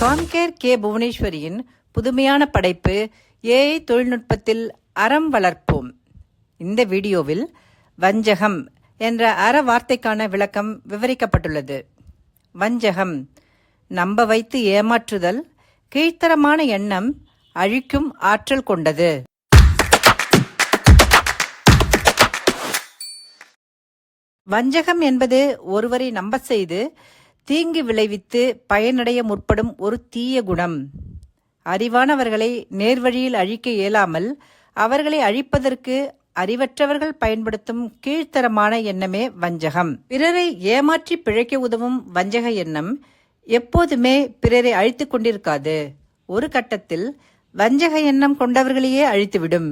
K. புவனேஸ்வரியின் புதுமையான படைப்பு AI தொழில்நுட்பத்தில் அறம் வளர்ப்போம். இந்த வீடியோவில் வஞ்சகம் என்ற அற வார்த்தைக்கான விளக்கம் விவரிக்கப்பட்டுள்ளது. வஞ்சகம் நம்ப வைத்து ஏமாற்றுதல் கீழ்த்தரமான எண்ணம் அழிக்கும் ஆற்றல் கொண்டது. வஞ்சகம் என்பது ஒருவரை நம்ப செய்து தீங்கு விளைவித்து பயனடைய முற்படும் ஒரு தீய குணம். அறிவானவர்களை நேர்வழியில் அழிக்க இயலாமல் அவர்களை அழிப்பதற்கு அறிவற்றவர்கள் பயன்படுத்தும் கீழ்த்தரமான எண்ணமே வஞ்சகம். பிறரை ஏமாற்றி பிழைக்க உதவும் வஞ்சக எண்ணம் எப்போதுமே பிறரை அழித்து கொண்டிருக்காது. ஒரு கட்டத்தில் வஞ்சக எண்ணம் கொண்டவர்களையே அழித்துவிடும்.